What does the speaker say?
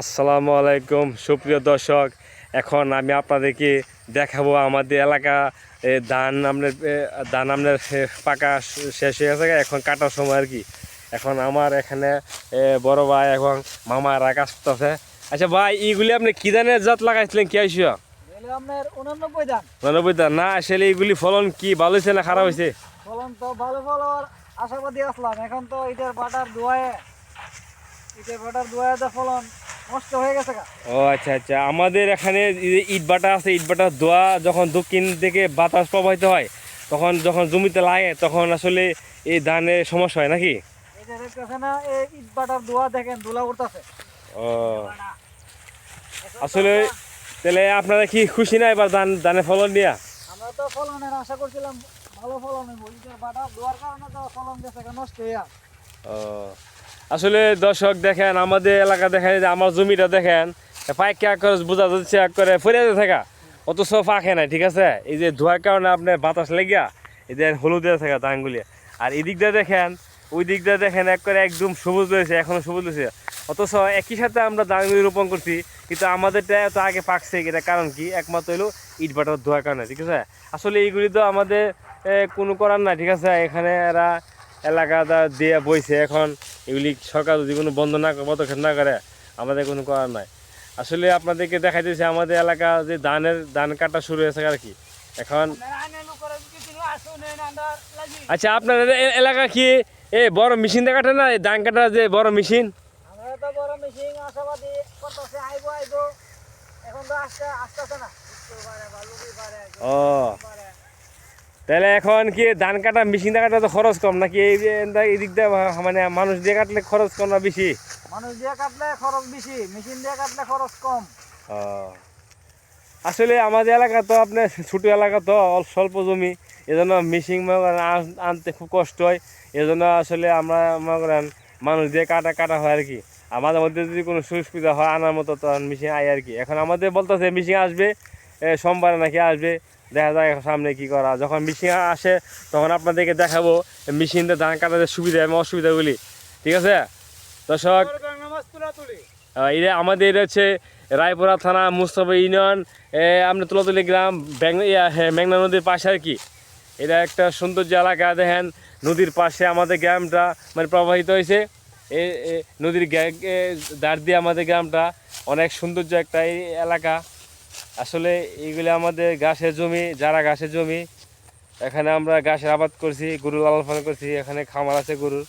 আসসালামু আলাইকুম সুপ্রিয় দর্শক। এখন আমি আপনাদেরকে দেখাবো আমাদের এলাকা ধান আপনার ধান আপনার পাকা শেষ হয়ে গেছে। এখন কাটার সময় আর কি। এখন আমার এখানে বড় ভাই এবং মামারা কাজ করতেছে আচ্ছা ভাই এইগুলি আপনি কি ধানের জাত লাগাইছিলেন? কি আইসিও উনানব্বই ধান। না আসলে এইগুলি ফলন কি? ভালো হয়েছে না খারাপ হয়েছে? ফলন তো ভালো ভালো আশাবাদী আসলাম। এখন তো ইটার বাটার দোয়ায় ইটার বাটার দোয়ায় ফলন। ও আচ্ছা আচ্ছা। আমাদের এখানে ইট ভাটা আছে ইট ভাটার দোয়া যখন দক্ষিণ থেকে বাতাস প্রবাহিত হয় তখন যখন জমিতে লাগে তখন আসলে এই ধানের সমস্যা হয় নাকি? বাটার আসলে তাহলে আপনারা কি খুশি না এবার ধান ধানের ফলন নিয়ে? আমরা তো ফলনের আশা করছিলাম ভালো ফলন বাটার দোয়ার কারণে তো ফলন গেছে নষ্ট হইয়া। ও। আসলে দর্শক দেখেন, আমাদের এলাকা দেখেন যে আমার জমিটা দেখেন, পাইকা করে বোঝা যাচ্ছে এক করে ফিরে থাকা। অথচ ফাঁকে নাই, ঠিক আছে? এই যে ধোয়ার কারণে আপনার বাতাস লেগিয়া, এই যে হলুদে থাকা ধানগুলি। আর এই দিক দিয়ে দেখেন, ওই দিক দিয়ে দেখেন এক করে একদম সবুজ রয়েছে এখনও সবুজ রয়েছে। অথচ একই সাথে আমরা ধানগুলি রোপণ করছি, কিন্তু আমাদেরটা এত আগে পাকছে এটা কারণ কি? একমাত্র হলো ইট ভাটার ধোয়ার কারণে, ঠিক আছে? আসলে এইগুলি তো আমাদের কোনো করার নাই, ঠিক আছে? এখানে এরা এলাকাটা দিয়ে বইছে এখন এগুলি সরকার যদি কোনো বন্ধ না পদক্ষেপ না করে আমাদের কোনো করার নাই। আসলে আপনাদেরকে দেখাই দিয়েছে আমাদের এলাকা যে ধানের ধান কাটা শুরু হয়েছে আর কি। এখন আচ্ছা আপনার এলাকা কি এ বড় মেশিন দিয়ে কাটে না? ধান কাটা যে বড় মেশিন? ও। তাহলে এখন কি ধান কাটা মেশিন দিয়ে কাটা তো খরচ কম? নাকি এই যে এই দিক দিয়ে মানে মানুষ দিয়ে কাটলে খরচ কম না বেশি? মানুষ দিয়ে কাটলে খরচ বেশি মেশিন দিয়ে কাটলে খরচ কম। আসলে আমাদের এলাকা তো আপনার ছোটো এলাকা তো অল্প স্বল্প জমি। এজন্য মেশিন আনতে খুব কষ্ট হয়। এজন্য আসলে আমরা মনে করেন মানুষ দিয়ে কাটা কাটা হয় আর কি। আমাদের মধ্যে যদি কোনো সুযোগ সুবিধা হয় আনার মতো তখন মেশিন আয় আর কি। এখন আমাদের বলতেছে মেশিন আসবে সোমবারে নাকি আসবে। দেখা যায় সামনে কি করা যখন মেশিন আসে তখন আপনাদেরকে দেখাবো মেশিন দিয়ে ধান কাটাতে সুবিধা এবং অসুবিধাগুলি। ঠিক আছে? দর্শক এটা আমাদের হচ্ছে রায়পুরা থানা মুস্তফা ইউনিয়ন আপনার তুলাতুলি গ্রাম ব্যাং হ্যাঁ, মেঘনা নদীর পাশে আর কি। এটা একটা সৌন্দর্য এলাকা দেখেন নদীর পাশে আমাদের গ্রামটা মানে প্রবাহিত হয়েছে। এ নদীর ধার দিয়ে আমাদের গ্রামটা অনেক সৌন্দর্য একটা এলাকা। আসলে এইগুলো আমাদের গাছের জমি, যারা গাছের জমি, এখানে আমরা গাছের আবাদ করছি, গরু লালন পালন করছি, এখানে খামার আছে গরুর।